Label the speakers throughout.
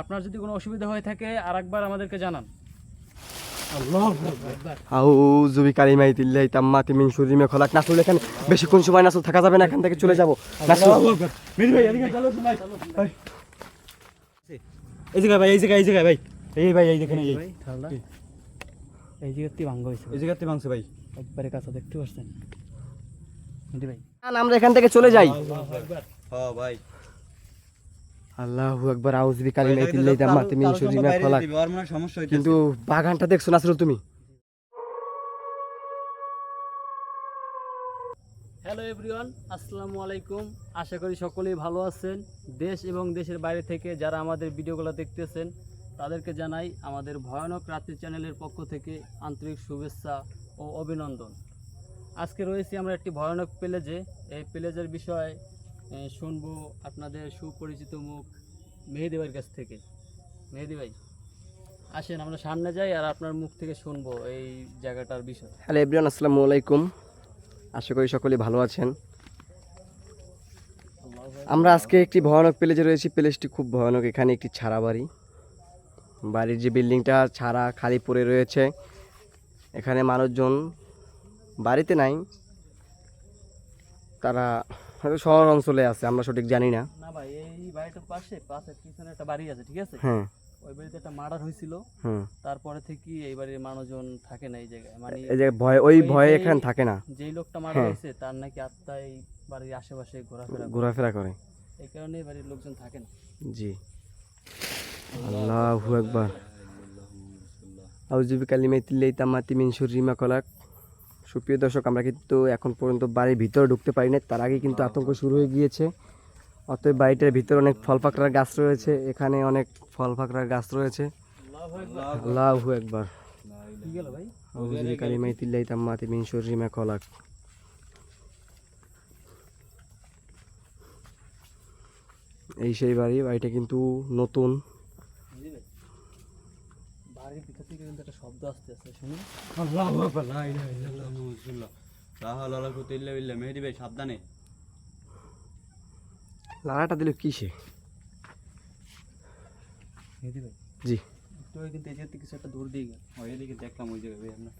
Speaker 1: আপনার যদি কোনো অসুবিধা হয়ে থাকে আর একবার আমাদেরকে জানান।
Speaker 2: আউযু বিকালিমাই তিল্লাহি তাম্মাতি মিন শুররি মা খলাক। নাসুল এখানে বেশিক্ষণ সময় নাসুল থাকা যাবে না? এখান থেকে চলে যাব।
Speaker 3: এই জায়গায় ভাই এই জায়গায় এই জায়গায় ভাই। এই ভাই এই দেখেন এই
Speaker 1: এই জায়গাতে ভাঙ্গ হয়েছে
Speaker 3: এই জায়গাতে মাংস ভাই।
Speaker 1: একবারে কাছে দেখতে পাচ্ছেন? ভাই।
Speaker 2: আমরা এখান থেকে চলে যাই।
Speaker 3: হ্যাঁ ভাই।
Speaker 2: আল্লাহু আকবার মিন শুররি মা
Speaker 3: হইতেছে।
Speaker 2: কিন্তু বাগানটা দেখছ নাসরুল তুমি?
Speaker 1: হ্যালো এভরিওয়ান আসসালামু আলাইকুম। আশা করি সকলেই ভালো আছেন। দেশ এবং দেশের বাইরে থেকে যারা আমাদের ভিডিওগুলো দেখতেছেন তাদেরকে জানাই আমাদের ভয়ানক রাত্রি চ্যানেলের পক্ষ থেকে আন্তরিক শুভেচ্ছা ও অভিনন্দন। আজকে রয়েছি আমরা একটি ভয়ানক প্লেজে এই প্লেজের বিষয়ে শুনব আপনাদের সুপরিচিত মুখ মেহেদি ভাইয়ের কাছ থেকে। মেহেদি ভাই, আসেন আমরা সামনে যাই আর আপনার মুখ থেকে শুনব এই জায়গাটার বিষয়।
Speaker 2: হ্যালো এভরিওয়ান, আসসালামু আলাইকুম। আশা করি সকলেই ভালো আছেন। আমরা আজকে একটি ভয়ানক প্লেজে রয়েছি। প্লেসটি খুব ভয়ানক। এখানে একটি ছাড়া বাড়ি। বাড়ির যে বিল্ডিংটা ছাড়া খালি পড়ে রয়েছে। এখানে মানুষজন বাড়িতে নাই। তারা হয়তো শহর অঞ্চলে আছে আমরা সঠিক জানি না।
Speaker 1: না ভাই এই বাড়িটার পাশে পাশের পিছনে একটা বাড়ি আছে ঠিক আছে?
Speaker 2: হ্যাঁ।
Speaker 1: ওই বাড়িতে একটা মার্ডার হয়েছিল।
Speaker 2: হুম।
Speaker 1: তারপরে থেকে এই বাড়ির মানুষজন থাকে না এই জায়গায়। মানে
Speaker 2: এই যে ভয় ওই ভয়ে এখানে থাকে না।
Speaker 1: যেই লোকটা মারা
Speaker 2: হ্যাঁ।
Speaker 1: হয়েছে তার নাকি আত্মা এই বাড়ির আশেপাশে ঘোরাফেরা
Speaker 2: ঘোরাফেরা করে।
Speaker 1: এই কারণে এই বাড়ির লোকজন থাকে না।
Speaker 2: জি। আল্লাহু আকবার। আউযু বিকালিমাতিল্লাহি তাম্মাতি মিন শুররি মা খলাক। সুপ্রিয় দর্শক, আমরা কিন্তু এখন পর্যন্ত বাড়ির ভিতরে ঢুকতে পারি না তার আগে কিন্তু আতঙ্ক শুরু হয়ে গিয়েছে। অতএব বাড়িটার ভিতরে অনেক ফল পাকড়ার গাছ রয়েছে। এখানে অনেক ফল পাকড়ার গাছ রয়েছে। শুররি খলাক। এই সেই বাড়ি, বাড়িটা কিন্তু নতুন
Speaker 1: বুঝলি ভাই? বাড়ির ভিতর থেকে কিন্তু একটা শব্দ আসতে আছে শুনুন।
Speaker 3: আল্লাহু আকবার লা ইলাহা ইল্লাল্লাহ মুহাম্মাদুর রাসূলুল্লাহ। লা হাওলা ওয়ালা কুওয়াতা ইল্লা বিল্লাহ। মেহেদি ভাই সাবধানে।
Speaker 2: লাড়াটা দিল কিসে?
Speaker 1: মেহেদি ভাই।
Speaker 2: জি।
Speaker 1: আগে কিন্তু এই কিছু একটা দৌড় দিয়ে গেল।
Speaker 3: ওই এদিকে দেখলাম ওই জায়গায় ভাই আমরা।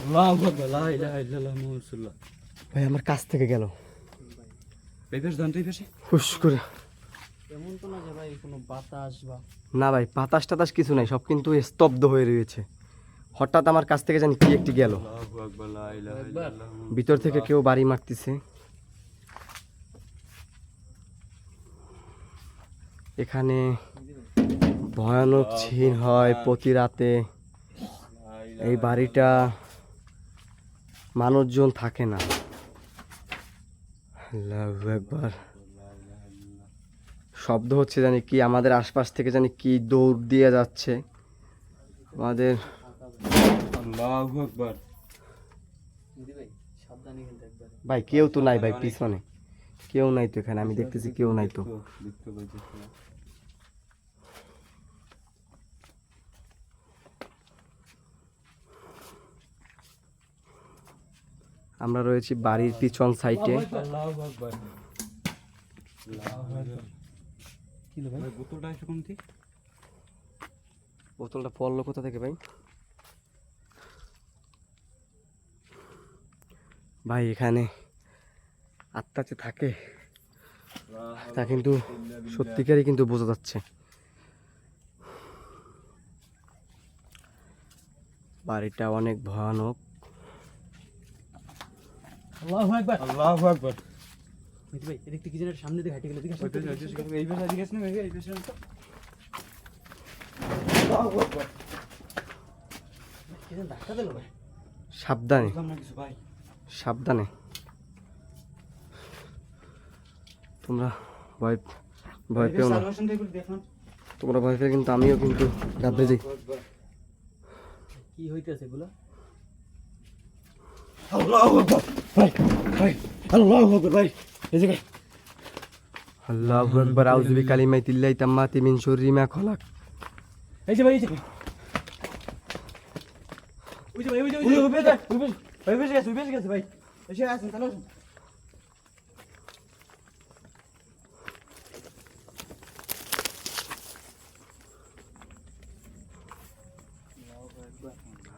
Speaker 3: আল্লাহু আকবার লা ইলাহা ইল্লাল্লাহ মুহাম্মাদুর রাসূলুল্লাহ।
Speaker 2: ভাই আমার কাছ থেকে গেল।
Speaker 3: এই পাশে দান তুই পাশে।
Speaker 2: হুস করে।
Speaker 1: এমন তো না যে ভাই কোনো বাতাস বা
Speaker 2: না ভাই পাতাস টাতাস কিছু নাই, সব কিন্তু স্তব্ধ হয়ে রয়েছে। হঠাৎ আমার কাছ থেকে জানি কি একটি গেল।
Speaker 1: একবার
Speaker 2: ভিতর থেকে কেউ বাড়ি মারতেছে। এখানে ভয়ানক ছিন হয় প্রতি রাতে। এই বাড়িটা মানুষজন থাকে না। আকবার। শব্দ হচ্ছে জানি কি আমাদের আশপাশ থেকে জানি কি দৌড় দিয়ে যাচ্ছে। আমাদের
Speaker 3: আল্লাহু আকবার।
Speaker 1: মেহেদি ভাই
Speaker 2: কেউ তো নাই ভাই পিছনে। কেউ নাই তো এখানে আমি দেখতেছি কেউ নাই তো। আমরা রয়েছি বাড়ির পিছন সাইডে।
Speaker 1: ভাই?
Speaker 3: বোতলটা এসে কোন থেকে
Speaker 2: বোতলটা পড়ল কোথা থেকে ভাই? ভাই এখানে আত্মা যে থাকে তা কিন্তু সত্যিকারই কিন্তু বোঝা যাচ্ছে। বাড়িটা অনেক ভয়ানক।
Speaker 1: আল্লাহু আকবার।
Speaker 3: আল্লাহু আকবার।
Speaker 1: ভাই এদিক থেকে যেন সামনে দিকে হাঁটে গেল দিকে
Speaker 3: এই এই
Speaker 2: সাবধানে। সাবধানে। তোমরা ভয় ভয় পেও না। তোমরা ভয় পেয়ে কিন্তু আমিও কিন্তু যাই।
Speaker 1: কি হইতেছে এগুলো?
Speaker 3: আল্লাহু আকবার ভাই। ভাই আল্লাহু আকবার ভাই। এদিকে
Speaker 2: আল্লাহু আকবার আউযু বিকালিমাই তাম্মাতি মিন শুররি মা খলাক।
Speaker 1: এই যে ভাই এই যে। ওই যে ভাই ওই যে ওই যে
Speaker 3: ওই যে ভাই বেশ গেছে বেশ গেছে ভাই। এসে আসেন তাহলে আসুন।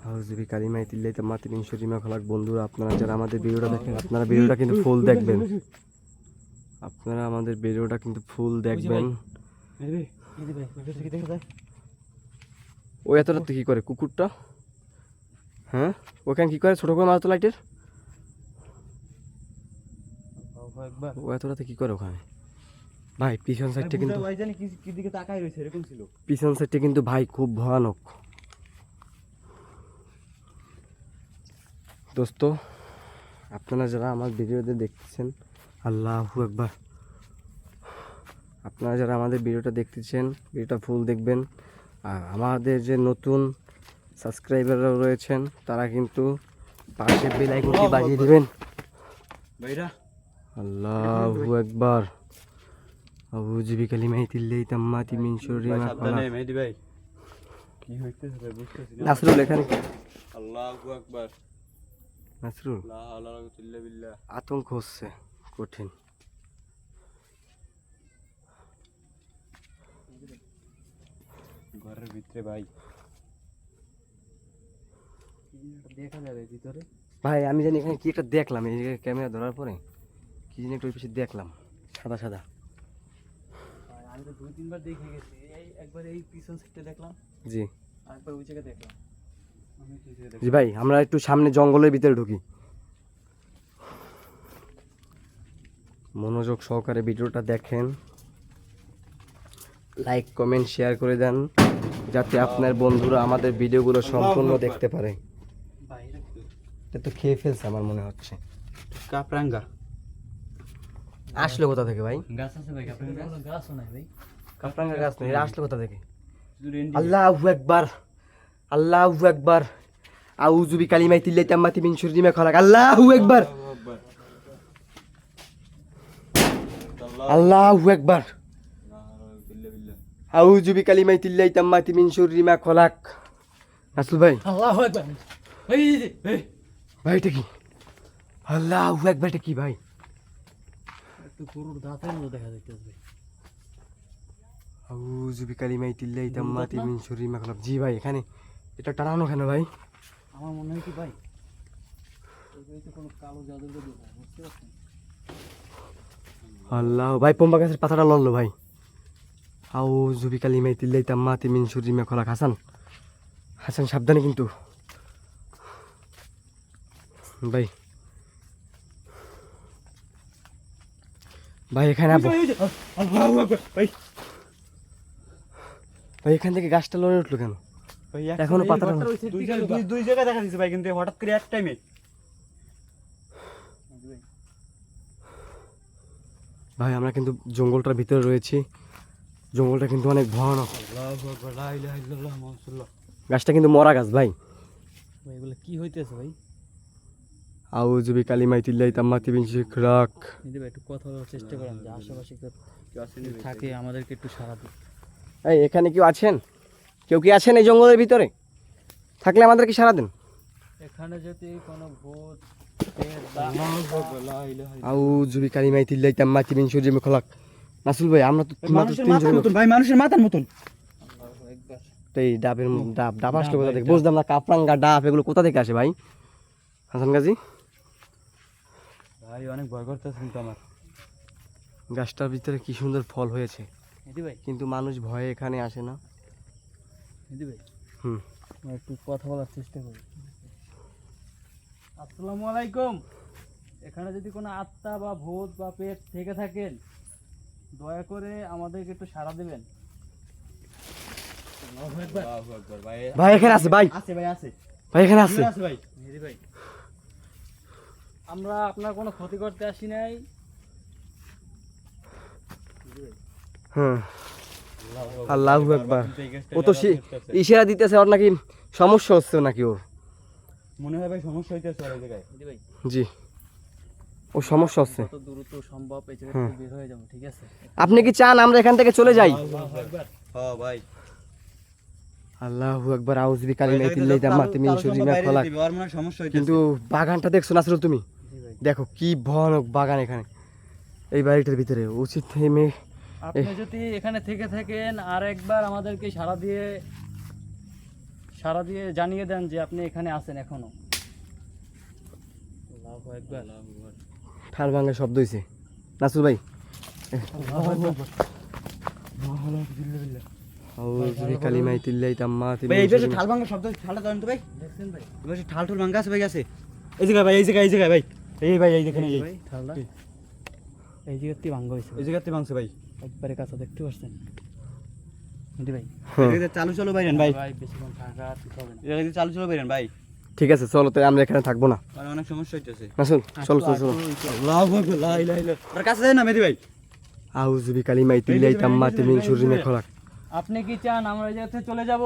Speaker 2: হাউজবি কালিমাই তাম্মাতি মিন শুররি মা খলাক। বন্ধুরা আপনারা যারা আমাদের ভিডিওটা দেখেন আপনারা ভিডিওটা কিন্তু ফুল দেখবেন। আপনারা আমাদের ভিডিওটা কিন্তু ফুল দেখবেন। ও এত রাতে কি করে? কুকুরটা? হ্যাঁ? ওখানে কি করে? ছোট করে মারতো লাইটের? ও এত রাতে কি করে ওখানে? ভাই পিছন সাইডটা কিন্তু পিছন সাইডটা কিন্তু ভাই খুব ভয়ানক। দোস্ত আপনারা যারা আমার ভিডিওতে দেখতেছেন আল্লাহু একবার আপনারা যারা আমাদের ভিডিওটা দেখতেছেন ভিডিওটা ফুল দেখবেন আর আমাদের যে নতুন সাবস্ক্রাইবাররা রয়েছেন তারা কিন্তু পাশে বেল আইকনটি বাজিয়ে দিবেন।
Speaker 3: ভাইরা।
Speaker 2: আল্লাহু একবার আউযু বিকালিমাহি তিল্লাহি তাম্মাতি মিন শাররি
Speaker 3: ভাই কি হইতেছে ভাই বুঝতেছি না।
Speaker 2: নাসরুল এখানে
Speaker 3: আল্লাহু আকবার।
Speaker 2: নাসরুল?
Speaker 3: লা হাওলা ওয়ালা কুওয়াতা ইল্লা বিল্লাহ।
Speaker 2: আতঙ্ক হচ্ছে। কঠিন।
Speaker 3: ঘরের ভিতরে ভাই।
Speaker 1: দেখা যাবে ভিতরে।
Speaker 2: ভাই আমি জানি এখানে কি একটা দেখলাম এই ক্যামেরা ধরার পরে। কি জানি একটু ওই পিছিয়ে দেখলাম সাদা সাদা।
Speaker 1: আমি তো দুই তিনবার দেখে গেছি। এই একবার এই পিছন সাইডটা দেখলাম
Speaker 2: জি।
Speaker 1: আর একবার ওই জায়গায় দেখলাম।
Speaker 2: জি ভাই আমরা একটু সামনে জঙ্গলের ভিতরে ঢুকি। মনোযোগ সহকারে ভিডিওটা দেখেন। লাইক কমেন্ট শেয়ার করে দেন যাতে আপনার বন্ধুরা আমাদের ভিডিওগুলো সম্পূর্ণ দেখতে পারে। এটা তো খেয়ে ফেলছে আমার মনে হচ্ছে।
Speaker 3: কাপরাঙ্গা
Speaker 2: আসলো কোথা থেকে ভাই?
Speaker 3: গাছ আছে ভাই কাপরাঙ্গা
Speaker 1: কোনো গাছও নাই ভাই।
Speaker 2: কাপড়াঙ্গা গাছ নেই আসলো কোথা থেকে? আল্লাহু একবার আল্লাহু একবার আউযু বিকালিমাই তিল্লাই তাম্মাতি মিন শুররি মা খালাক। আল্লাহু একবার
Speaker 3: আল্লাহু
Speaker 2: একবার আউযু বিকালিমাই তিল্লাই তাম্মাতি মিন শুররি মা খালাক। রাসূল ভাই।
Speaker 1: আল্লাহ একবার
Speaker 2: ভাই এটা কি? আল্লাহু একবার এটা কি ভাই?
Speaker 1: গরুর দাঁতের মতো দেখা যাইতেছে ভাই।
Speaker 2: আউযু বিকালিমাই তিল্লাই তাম্মাতি মিন শুররি মা খালাক। জি ভাই এখানে। এটা টানানো কেন ভাই?
Speaker 1: আমার মনে হয় কি ভাই? এই তো কোনো কালো জাদুর জাদু বুঝতে পারছেন?
Speaker 2: আল্লাহ ভাই পম্বা গাছের পাতাটা লড়লো ভাই। আউযু বিকালিমাই তিল্লাই তাম্মাতি মিন শুররি মা খালাক। হাসান হাসান সাবধানে কিন্তু। ভাই। ভাই এখানে
Speaker 3: ভাই
Speaker 2: ভাই এখান থেকে গাছটা লড়ে উঠল কেন?
Speaker 3: ভাই এখনও
Speaker 2: পাতাটা
Speaker 3: দুই জায়গায় দেখা দিছে ভাই কিন্তু হঠাৎ করে এক টাইমে
Speaker 2: ভাই আমরা কিন্তু জঙ্গলটার ভিতরে রয়েছি। জঙ্গলটা কিন্তু অনেক ভয়ানক। গাছটা কিন্তু মরা গাছ ভাই।
Speaker 1: ভাই এগুলো কি হইতেছে ভাই?
Speaker 2: আউযু বিকালিমাই তিল্লাই তাম্মাতি মিন শিখরাক
Speaker 1: নিতে ভাই একটু কথা বলার চেষ্টা করেন যে আশেপাশে কেউ থাকে আমাদেরকে একটু সারা দিন
Speaker 2: এই এখানে কেউ আছেন? কেউ কি আছেন এই জঙ্গলের ভিতরে? থাকলে আমাদেরকে সারা দেন।
Speaker 1: এখানে যদি কোনো ভূত প্রেত বা
Speaker 3: আল্লাহু আকবার লা ইলাহা
Speaker 2: আউযু বিকালিমাই তিল্লাই তাম্মাতি শুররি খলাক। নাসুল ভাই আমরা তো মাত্র তিনজন
Speaker 3: মতন ভাই মানুষের মাথার মতন।
Speaker 1: আল্লাহু একবার
Speaker 2: তো এই ডাবের ডাব ডাব আসলো কোথা থেকে? বুঝলাম না কাপরাঙ্গা ডাব এগুলো কোথা থেকে আসে ভাই? হাসান গাজী?
Speaker 3: ভাই অনেক ভয় করতেছে কিন্তু আমার।
Speaker 2: গাছটার ভিতরে কি সুন্দর ফল হয়েছে। কিন্তু মানুষ ভয়ে এখানে আসে না।
Speaker 1: নিতে ভাই।
Speaker 2: হুম।
Speaker 1: একটু কথা বলার চেষ্টা করি। আসসালামু আলাইকুম। এখানে যদি কোনো আত্মা বা ভূত বা পেট থেকে থাকেন দয়া করে আমাদেরকে একটু সাড়া দেবেন।
Speaker 3: ভাই।
Speaker 2: ভাই এখানে আছে ভাই।
Speaker 3: আছে ভাই আছে।
Speaker 2: ভাই এখানে আছে।
Speaker 3: আছে ভাই।
Speaker 1: ভাই। আমরা আপনার কোনো ক্ষতি করতে আসি নাই।
Speaker 2: হ্যাঁ আল্লাহু একবার ও তো। ইশারা দিতেছে ওর নাকি সমস্যা হচ্ছে নাকি ওর?
Speaker 3: মনে হয় ভাই সমস্যা হইতেছে আর জায়গায়।
Speaker 2: জি ও সমস্যা হচ্ছে।
Speaker 1: যত দ্রুত সম্ভব এই জায়গা
Speaker 2: হ্যাঁ।
Speaker 1: থেকে বের হয়ে যাব ঠিক আছে?
Speaker 2: আপনি কি চান আমরা এখান থেকে চলে যাই?
Speaker 3: হ্যাঁ ভাই।
Speaker 2: আল্লাহু তিল্লাই তাম্মাতি মিন শুররি মা খলাক।
Speaker 3: আর সমস্যা হইতেছে।
Speaker 2: কিন্তু বাগানটা দেখছ নাসরুল তুমি? দেখো কি ভয়ানক বাগান এখানে। এই বাড়িটার ভিতরে উচিত থেমে
Speaker 1: আপনি যদি এখানে থেকে থাকেন আর একবার আমাদেরকে সাড়া দিয়ে সারা দিয়ে জানিয়ে দেন যে আপনি এখানে আছেন এখনও।
Speaker 2: ঠাল ভাঙা শব্দ হয়েছে নাসুর ভাই। কালিমাই তিল্লাই
Speaker 3: ভাই এই যে ঠাল ভাঙা শব্দ ঠালটা জানেন তো ভাই।
Speaker 1: দেখছেন ভাই?
Speaker 3: এই পাশে ঠাল ঠুল ভাঙা আছে ভাই আছে এই জায়গায় ভাই এই জায়গায় এই জায়গায় ভাই। এই ভাই এই দেখেন এই
Speaker 1: জায়গাতে হয়েছে
Speaker 3: এই জায়গাতে ভাঙছে ভাই।
Speaker 1: একবারে কাছে দেখতে পাচ্ছেন হিন্দি ভাই
Speaker 3: এই জায়গাতে চালু চলো বাইরেন ভাই। চালু বাইরেন ভাই।
Speaker 2: ঠিক আছে চলো তাই আমরা এখানে থাকব না।
Speaker 3: অনেক সমস্যা হইতেছে।
Speaker 2: চলো চলো
Speaker 3: ইল্লাল্লাহ তার কাছে যাই না মেদি ভাই?
Speaker 2: আউযু কালিমাই তিল্লাই তাম্মাতি মিন শুররি মে খলাক।
Speaker 1: আপনি কি চান আমরা এই জায়গা থেকে চলে যাব?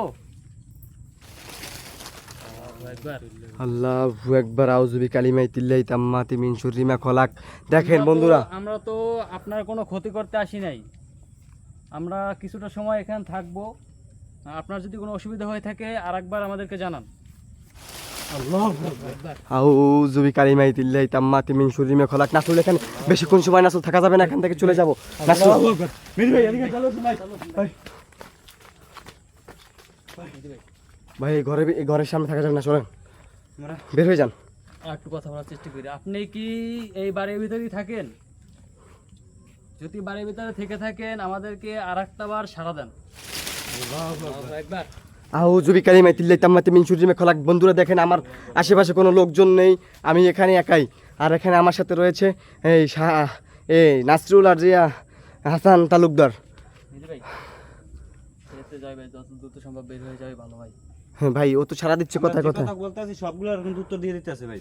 Speaker 1: একবার
Speaker 2: আল্লাহু আকবার আউযু কালিমাই তিল্লাই তাম্মাতি মিন শুররি খলাক। দেখেন বন্ধুরা।
Speaker 1: আমরা তো আপনার কোনো ক্ষতি করতে আসি নাই। আমরা কিছুটা সময় এখানে থাকব। আপনার যদি কোনো অসুবিধা হয়ে থাকে আর একবার আমাদেরকে জানান।
Speaker 2: আউযু কালিমাই তিল্লাই তাম্মাতি মিন শুররি মে খলাক। নাসুল এখানে বেশিক্ষণ সময় নাসুল থাকা যাবে না এখান থেকে চলে যাব। নাসুল
Speaker 3: ভাই এদিকে চলো ভাই। ভাই।
Speaker 2: ভাই ঘরে ঘরের সামনে থাকা যাবে না চলেন।
Speaker 3: আমরা
Speaker 2: বের হয়ে যান।
Speaker 1: আর একটু কথা বলার চেষ্টা করি। আপনি কি এই বাড়ির ভিতরেই থাকেন? যদি বাড়ির ভিতরে থেকে থাকেন আমাদেরকে আর একটা বার সারা দেন। একবার
Speaker 2: আউযু কালিমাই তিল্লাই তাম্মাতি মিন শুররি খলাক। বন্ধুরা দেখেন আমার আশেপাশে কোনো লোকজন নেই আমি এখানে একাই। আর এখানে আমার সাথে রয়েছে এই এই নাসরুল আর জিয়া হাসান তালুকদার।
Speaker 1: হয়ে ভাই
Speaker 2: ও তো সারা দিচ্ছে
Speaker 3: কথা ভাই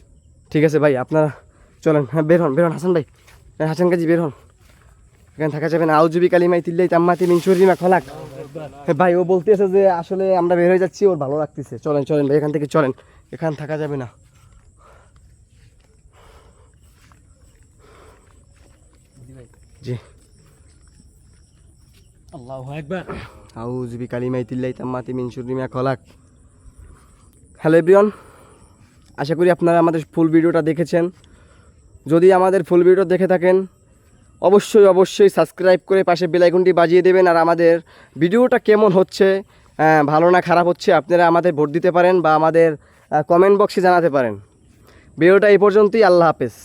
Speaker 2: ঠিক আছে ভাই আপনারা চলেন। হ্যাঁ বের হন বের হন হাসান ভাই। হ্যাঁ, হাসান কাজী বের হন। এখানে থাকা যাবে না। আউজুবি কালিমাই তিল্লাই তাম্মাতি মিন শুররি মে খলাক। ভাই ও বলতেছে যে আসলে আমরা বের হয়ে যাচ্ছি ওর ভালো লাগতেছে। চলেন চলেন ভাই এখান থেকে চলেন। এখানে থাকা যাবে না। জি।
Speaker 1: আল্লাহু একবার
Speaker 2: আউজুবি কালিমাই তিল্লাই তাম্মাতি মিন শুররি মে খলাক। হ্যালো এভরিওয়ান আশা করি আপনারা আমাদের ফুল ভিডিওটা দেখেছেন। যদি আমাদের ফুল ভিডিও দেখে থাকেন অবশ্যই অবশ্যই সাবস্ক্রাইব করে পাশে বেলাইকনটি বাজিয়ে দেবেন আর আমাদের ভিডিওটা কেমন হচ্ছে ভালো না খারাপ হচ্ছে আপনারা আমাদের ভোট দিতে পারেন বা আমাদের কমেন্ট বক্সে জানাতে পারেন। ভিডিওটা এই পর্যন্তই, আল্লাহ হাফেজ।